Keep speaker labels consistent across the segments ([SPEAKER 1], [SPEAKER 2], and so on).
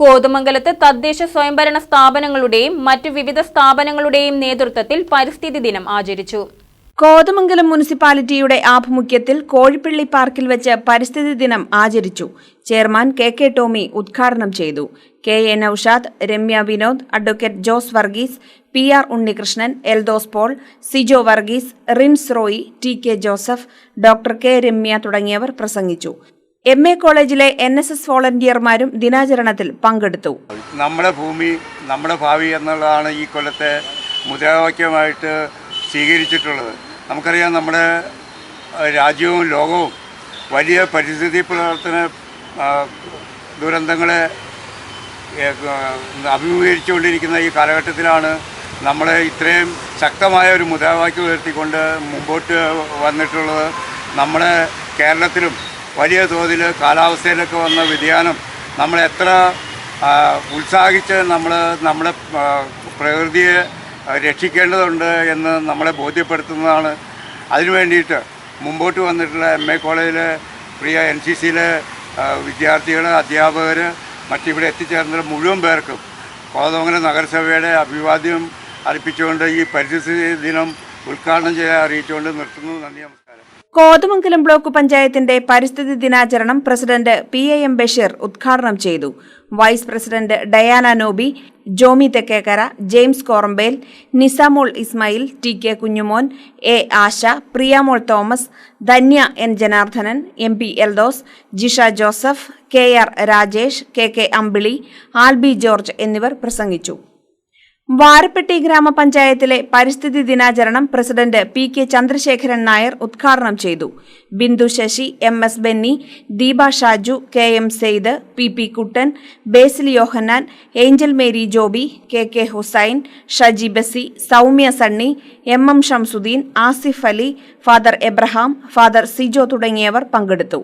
[SPEAKER 1] കോതമംഗലത്ത് തദ്ദേശ സ്വയംഭരണ സ്ഥാപനങ്ങളുടെയും മറ്റ് വിവിധ സ്ഥാപനങ്ങളുടെയും നേതൃത്വത്തിൽ പരിസ്ഥിതി ദിനം ആചരിച്ചു.
[SPEAKER 2] കോതമംഗലം മുനിസിപ്പാലിറ്റിയുടെ ആഭിമുഖ്യത്തിൽ കോഴിപ്പള്ളി പാർക്കിൽ വെച്ച് പരിസ്ഥിതി ദിനം ആചരിച്ചു. ചെയർമാൻ കെ കെ ടോമി ഉദ്ഘാടനം ചെയ്തു. K A Noushad Ramya Vinod advocate Jose Varghese P R Unnikrishnan Eldhose Paul Sijo Varghese Rins Roy T K Joseph doctor K Ramya തുടങ്ങിയവർ പ്രസംഗിച്ചു. എം എ കോളേജിലെ എൻ എസ് എസ് വോളണ്ടിയർമാരും ദിനാചരണത്തിൽ പങ്കെടുത്തു.
[SPEAKER 3] നമ്മുടെ ഭൂമി നമ്മുടെ ഭാവി എന്നുള്ളതാണ് ഈ കൊല്ലത്തെ മുദ്രാവാക്യമായിട്ട് സ്വീകരിച്ചിട്ടുള്ളത്. നമുക്കറിയാം നമ്മുടെ രാജ്യവും ലോകവും വലിയ പരിസ്ഥിതി പ്രവർത്തന ദുരന്തങ്ങളെ അഭിമുഖീകരിച്ചുകൊണ്ടിരിക്കുന്ന ഈ കാലഘട്ടത്തിലാണ് നമ്മൾ ഇത്രയും ശക്തമായ ഒരു മുദ്രാവാക്യം ഉയർത്തിക്കൊണ്ട് മുമ്പോട്ട് വന്നിട്ടുള്ളത്. നമ്മുടെ കേരളത്തിലും വലിയ തോതിൽ കാലാവസ്ഥയിലൊക്കെ വന്ന വ്യതിയാനം നമ്മൾ എത്ര ഉത്സാഹിച്ച് നമ്മൾ നമ്മുടെ പ്രകൃതിയെ രക്ഷിക്കേണ്ടതുണ്ട് എന്ന് നമ്മളെ ബോധ്യപ്പെടുത്തുന്നതാണ്. അതിനു വേണ്ടിയിട്ട് മുമ്പോട്ട് വന്നിട്ടുള്ള എം എ കോളേജിലെ പ്രിയ എൻ സി സിയിലെ വിദ്യാർത്ഥികൾ അധ്യാപകർ മറ്റിവിടെ എത്തിച്ചേർന്ന മുഴുവൻ പേർക്കും കോതമംഗലം നഗരസഭയുടെ അഭിവാദ്യം അർപ്പിച്ചുകൊണ്ട് ഈ പരിസ്ഥിതി ദിനം ഉദ്ഘാടനം ചെയ്യാൻ അറിയിച്ചുകൊണ്ട് നിർത്തുന്നു. നന്ദി
[SPEAKER 2] കോതമംഗലം ബ്ലോക്ക് പഞ്ചായത്തിന്റെ പരിസ്ഥിതി ദിനാചരണം president P A M Basheer ഉദ്ഘാടനം ചെയ്തു. Vice president Diana Nobi Jomi Thekkekkara James Korambel Nisamol Ismail T K Kunjumon A Asha Priyamol Thomas Dhanya N Janardhanan M P Eldhose Jisha Joseph K R Rajesh K K Ambili Albi George എന്നിവർ പ്രസംഗിച്ചു. വാരപ്പെട്ടി ഗ്രാമപഞ്ചായത്തിലെ പരിസ്ഥിതി ദിനാചരണം president P K Chandrasekharan Nair ഉദ്ഘാടനം ചെയ്തു. Bindu Sasi M S Benny Deepa Shaju K M Sayed P P Kuttan Basil Yohannan Angel Mary Joby K K Hussain Shaji Basi Soumya Sunny M M Shamsuddin Asif Ali father Abraham father Sijo തുടങ്ങിയവർ പങ്കെടുത്തു.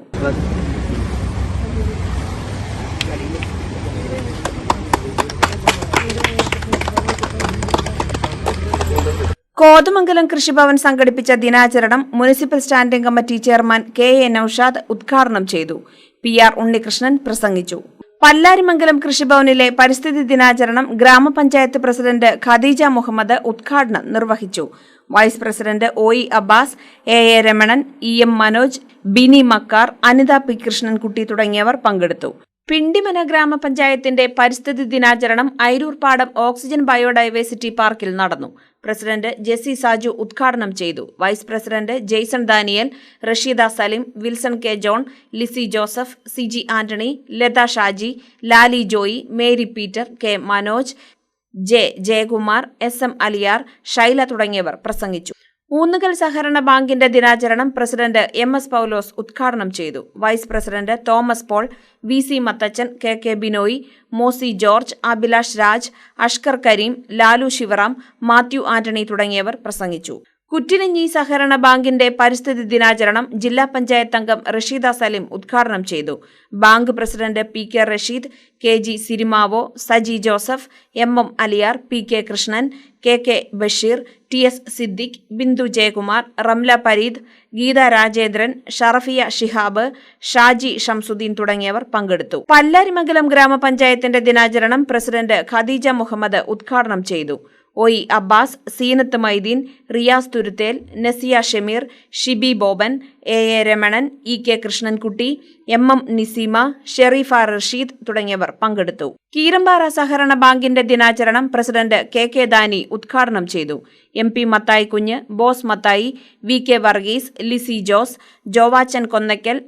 [SPEAKER 2] കോതമംഗലം കൃഷിഭവൻ സംഘടിപ്പിച്ച ദിനാചരണം municipal standing committee chairman K A Noushad ഉദ്ഘാടനം ചെയ്തു. P R Unnikrishnan പ്രസംഗിച്ചു. പല്ലാരിമംഗലം കൃഷിഭവനിലെ പരിസ്ഥിതി ദിനാചരണം ഗ്രാമപഞ്ചായത്ത് പ്രസിഡന്റ് ഖദീജ മുഹമ്മദ് ഉദ്ഘാടനം നിർവഹിച്ചു. Vice president O E Abbas A A Ramanan E M Manoj Bini Makkar Anitha P Krishnankutty തുടങ്ങിയവർ പങ്കെടുത്തു. പിണ്ടിമന ഗ്രാമപഞ്ചായത്തിന്റെ പരിസ്ഥിതി ദിനാചരണം ഐരൂർപാടം ഓക്സിജൻ ബയോഡൈവേഴ്സിറ്റി പാർക്കിൽ നടന്നു. പ്രസിഡന്റ് ജെസി സാജു ഉദ്ഘാടനം ചെയ്തു. Vice president Jaison Daniel Rasheeda Salim Wilson K. John Lissy Joseph C. G. Antony Latha Shaji Lali Joy Mary Peter K. Manoj J. Jayakumar S. M. Aliyar Shaila തുടങ്ങിയവർ പ്രസംഗിച്ചു. ഊന്നുകൽ സഹകരണ ബാങ്കിന്റെ ദിനാചരണം president M S Paulose ഉദ്ഘാടനം ചെയ്തു. Vice president Thomas Paul V C Mathachan K K Binoy Mosi George Abhilash Raj Ashkar Kareem Lalu Sivaram Mathew Antony തുടങ്ങിയവർ പ്രസംഗിച്ചു. കുറ്റിലഞ്ഞി സഹകരണ ബാങ്കിന്റെ പരിസ്ഥിതി ദിനാചരണം ജില്ലാ പഞ്ചായത്ത് അംഗം റഷീദ സലിം ഉദ്ഘാടനം ചെയ്തു. Bank president P K Rasheed K G Sirimavo Saji Joseph M M Aliyar P K Krishnan K K Basheer T S Siddique Bindu Jayakumar Ramla Pareed Geetha Rajendran Sharafiya Shihab Shaji Shamsuddin തുടങ്ങിയവർ പങ്കെടുത്തു. പല്ലാരിമംഗലം ഗ്രാമപഞ്ചായത്തിന്റെ ദിനാചരണം president Khadija Muhammad ഉദ്ഘാടനം ചെയ്തു. O E Abbas Seenath Mydeen Riyas Thuruthel Nasiya Shameer Shibi Boban A A Ramanan E K Krishnankutty M M Niseema Shereefa Rasheed തുടങ്ങിയവർ പങ്കെടുത്തു. കീരമ്പാറ സഹകരണ ബാങ്കിന്റെ ദിനാചരണം പ്രസിഡന്റ് കെ കെ ദാനി ഉദ്ഘാടനം ചെയ്തു. M P Mathai Kunju Bose Mathai V K Varghese Lissy Jose Jovachan Konnakkal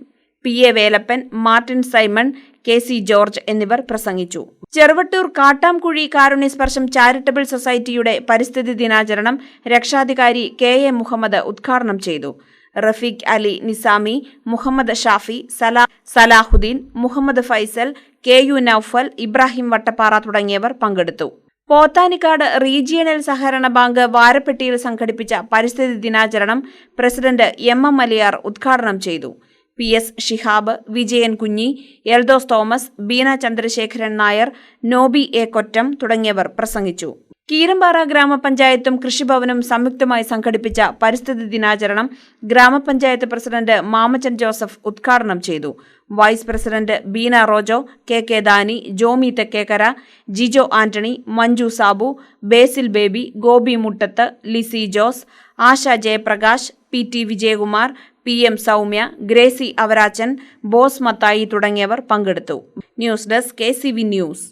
[SPEAKER 2] P A Velappan Martin Simon K C George എന്നിവർ പ്രസംഗിച്ചു. ചെറുവട്ടൂർ കാട്ടാംകുഴി കാരുണ്യ സ്പർശം ചാരിറ്റബിൾ സൊസൈറ്റിയുടെ പരിസ്ഥിതി ദിനാചരണം രക്ഷാധികാരി കെ എ മുഹമ്മദ് ഉദ്ഘാടനം ചെയ്തു. റഫീഖ് അലി നിസാമി മുഹമ്മദ് ഷാഫി സലാ സലാഹുദ്ദീൻ മുഹമ്മദ് ഫൈസൽ കെ യു നൌഫൽ ഇബ്രാഹിം വട്ടപ്പാറ തുടങ്ങിയവർ പങ്കെടുത്തു. പോത്താനിക്കാട് റീജിയണൽ സഹകരണ ബാങ്ക് വാരപ്പെട്ടിയിൽ സംഘടിപ്പിച്ച പരിസ്ഥിതി ദിനാചരണം പ്രസിഡന്റ് എം എം അലിയാർ ഉദ്ഘാടനം ചെയ്തു. P S Shihab Vijayan Kunji Eldhose Thomas Beena Chandrasekharan Nair Noby A Kottam തുടങ്ങിയവർ പ്രസംഗിച്ചു. കീരമ്പാറ ഗ്രാമപഞ്ചായത്തും കൃഷിഭവനും സംയുക്തമായി സംഘടിപ്പിച്ച പരിസ്ഥിതി ദിനാചരണം ഗ്രാമപഞ്ചായത്ത് പ്രസിഡന്റ് മാമച്ചൻ ജോസഫ് ഉദ്ഘാടനം ചെയ്തു. Vice president Beena Rojo K K Dani Jomi Thekkekkara Jijo Antony Manju Sabu Basil Baby Gopi Muttath Lissy Jose Asha Jayaprakash P T Vijayakumar P M Soumya Gracy Avarachan Bose Mathai തുടങ്ങിയവർ പങ്കെടുത്തു. News desk K news.